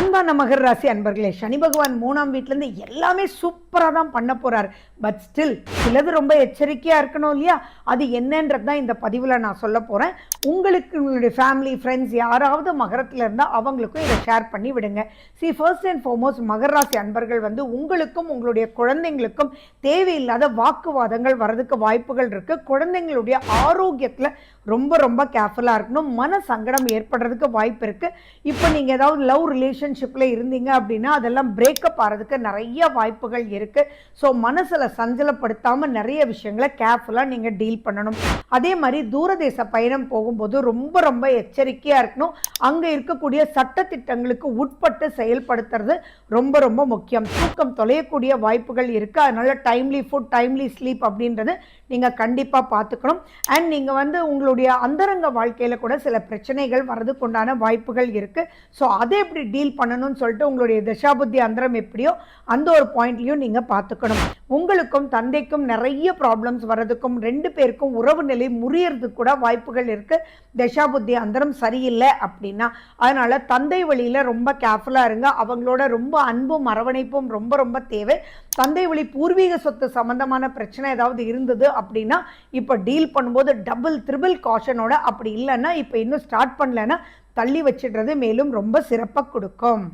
அன்பான மகர் ராசி அன்பர்களே சனி பகவான் மூணாம் வீட்டிலேருந்து எல்லாமே சூப்பராக தான் பண்ண போகிறார் பட் ஸ்டில் சிலது ரொம்ப எச்சரிக்கையாக இருக்கணும் இல்லையா? அது என்னன்றது தான் இந்த பதிவில் நான் சொல்ல போகிறேன் உங்களுக்கு உங்களுடைய ஃபேமிலி ஃப்ரெண்ட்ஸ் யாராவது மகரத்தில் இருந்தால் அவங்களுக்கும் இதை ஷேர் பண்ணி விடுங்க. சி ஃபர்ஸ்ட் அண்ட் ஃபார்மோஸ்ட் மகர் ராசி அன்பர்கள் வந்து உங்களுக்கும் உங்களுடைய குழந்தைங்களுக்கும் தேவையில்லாத வாக்குவாதங்கள் வரதுக்கு வாய்ப்புகள் இருக்கு. குழந்தைங்களுடைய ஆரோக்கியத்தில் ரொம்ப ரொம்ப கேர்ஃபுல்லாக இருக்கணும். மன சங்கடம் ஏற்படுறதுக்கு வாய்ப்பு இருக்கு. இப்போ நீங்கள் ஏதாவது லவ் ரிலேஷன் ரிலேஷன்ஷிப்பில் இருந்தீங்க அப்படின்னா அதெல்லாம் பிரேக்கப் ஆகிறதுக்கு நிறைய வாய்ப்புகள் இருக்கு. ஸோ மனசில் சஞ்சலப்படுத்தாமல் நிறைய விஷயங்களை கேர்ஃபுல்லாக நீங்கள் டீல் பண்ணணும். அதே மாதிரி தூரதேச பயணம் போகும்போது ரொம்ப ரொம்ப எச்சரிக்கையாக இருக்கணும். அங்கே இருக்கக்கூடிய சட்டத்திட்டங்களுக்கு உட்பட்டு செயல்படுத்துறது ரொம்ப ரொம்ப முக்கியம். தூக்கம் தொலையக்கூடிய வாய்ப்புகள் இருக்குது அதனால டைம்லி ஃபுட் டைம்லி ஸ்லீப் அப்படின்றது நீங்கள் கண்டிப்பாக பார்த்துக்கணும். அண்ட் நீங்கள் வந்து உங்களுடைய அந்தரங்க வாழ்க்கையில் கூட சில பிரச்சனைகள் வர்றதுக்குண்டான உண்டான வாய்ப்புகள் இருக்குது ஸோ அதை எப்படி டீல் பண்ணணும்னு சொல்லிட்டு உங்களுடைய தசாபுத்தி அந்தரம் எப்படியோ அந்த ஒரு பாயிண்ட்லையும் நீங்கள் பார்த்துக்கணும். உங்களுக்கும் தந்தைக்கும் நிறைய ப்ராப்ளம்ஸ் வர்றதுக்கும் ரெண்டு பேருக்கும் உறவு நிலை முறியறதுக்கு கூட வாய்ப்புகள் இருக்குது தசாபுத்தி அந்தரம் சரியில்லை அப்படின்னா அதனால் தந்தை வழியில் ரொம்ப கேர்ஃபுல்லாக இருங்க. அவங்களோட ரொம்ப அன்பும் அரவணைப்பும் ரொம்ப ரொம்ப தேவை. தந்தை வழி பூர்வீக சொத்து சம்மந்தமான பிரச்சனை ஏதாவது இருந்தது அப்படின்னா இப்போ டீல் பண்ணும்போது டபுள் த்ரிபிள் காஷனோட அப்படி இல்லைன்னா இப்போ இன்னும் ஸ்டார்ட் பண்ணலைன்னா தள்ளி வச்சிடுறது மேலும் ரொம்ப சிறப்பாக கொடுக்கும்.